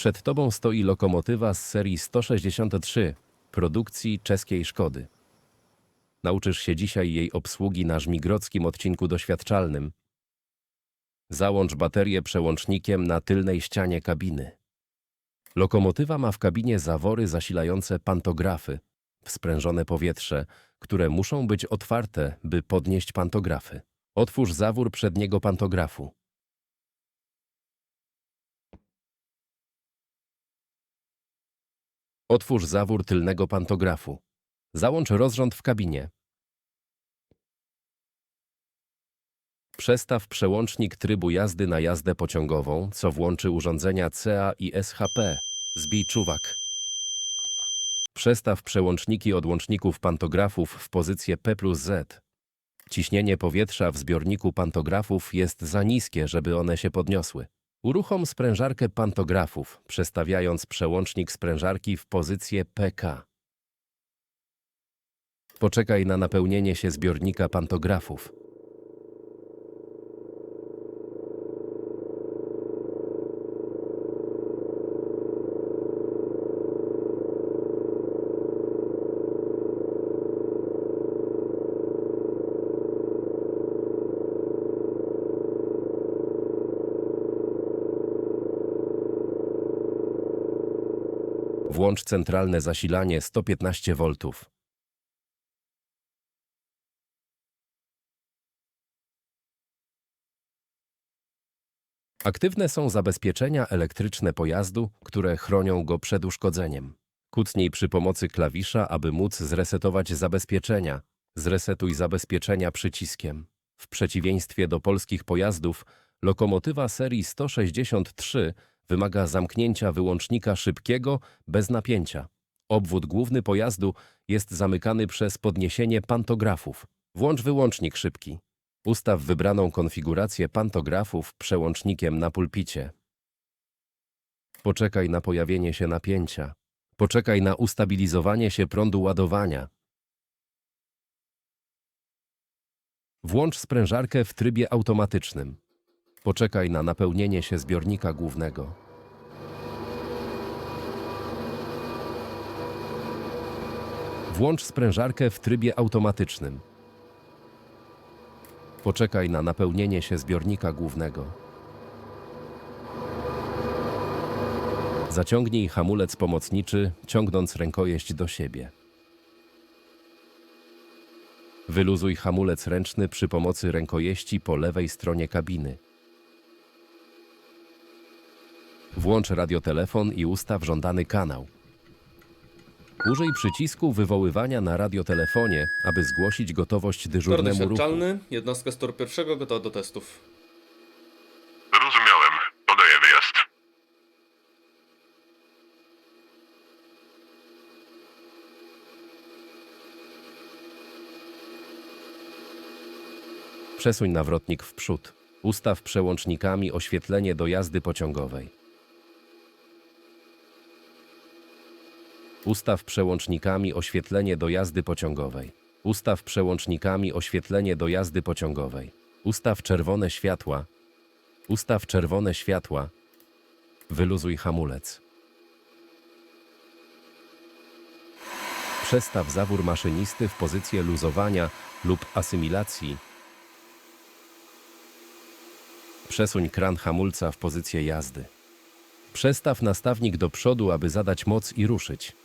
Przed tobą stoi lokomotywa z serii 163 produkcji czeskiej Szkody. Nauczysz się dzisiaj jej obsługi na żmigrodzkim odcinku doświadczalnym. Załącz baterię przełącznikiem na tylnej ścianie kabiny. Lokomotywa ma w kabinie zawory zasilające pantografy, wsprężone powietrze, które muszą być otwarte, by podnieść pantografy. Otwórz zawór przedniego pantografu. Otwórz zawór tylnego pantografu. Załącz rozrząd w kabinie. Przestaw przełącznik trybu jazdy na jazdę pociągową, co włączy urządzenia CA i SHP. Zbij czuwak. Przestaw przełączniki odłączników pantografów w pozycję P plus Z. Ciśnienie powietrza w zbiorniku pantografów jest za niskie, żeby one się podniosły. Uruchom sprężarkę pantografów, przestawiając przełącznik sprężarki w pozycję PK. Poczekaj na napełnienie się zbiornika pantografów. Włącz centralne zasilanie 115 V. Aktywne są zabezpieczenia elektryczne pojazdu, które chronią go przed uszkodzeniem. Kucnij przy pomocy klawisza, aby móc zresetować zabezpieczenia. Zresetuj zabezpieczenia przyciskiem. W przeciwieństwie do polskich pojazdów, lokomotywa serii 163 wymaga zamknięcia wyłącznika szybkiego bez napięcia. Obwód główny pojazdu jest zamykany przez podniesienie pantografów. Włącz wyłącznik szybki. Ustaw wybraną konfigurację pantografów przełącznikiem na pulpicie. Poczekaj na pojawienie się napięcia. Poczekaj na ustabilizowanie się prądu ładowania. Włącz sprężarkę w trybie automatycznym. Poczekaj na napełnienie się zbiornika głównego. Włącz sprężarkę w trybie automatycznym. Poczekaj na napełnienie się zbiornika głównego. Zaciągnij hamulec pomocniczy, ciągnąc rękojeść do siebie. Wyluzuj hamulec ręczny przy pomocy rękojeści po lewej stronie kabiny. Włącz radiotelefon i ustaw żądany kanał. Użyj przycisku wywoływania na radiotelefonie, aby zgłosić gotowość Tor dyżurnemu ruchu. doświadczalny, jednostka z toru pierwszego gotowa do testów. Rozumiałem. Podaję wyjazd. Przesuń nawrotnik w przód. Ustaw przełącznikami oświetlenie do jazdy pociągowej. Ustaw przełącznikami oświetlenie do jazdy pociągowej. Ustaw przełącznikami oświetlenie do jazdy pociągowej. Ustaw czerwone światła. Ustaw czerwone światła. Wyluzuj hamulec. Przestaw zawór maszynisty w pozycję luzowania lub asymilacji. Przesuń kran hamulca w pozycję jazdy. Przestaw nastawnik do przodu, aby zadać moc i ruszyć.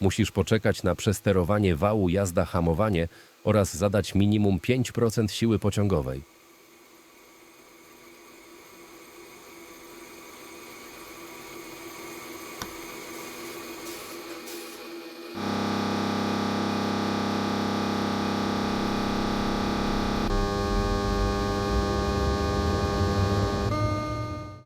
Musisz poczekać na przesterowanie wału jazda-hamowanie oraz zadać minimum 5% siły pociągowej.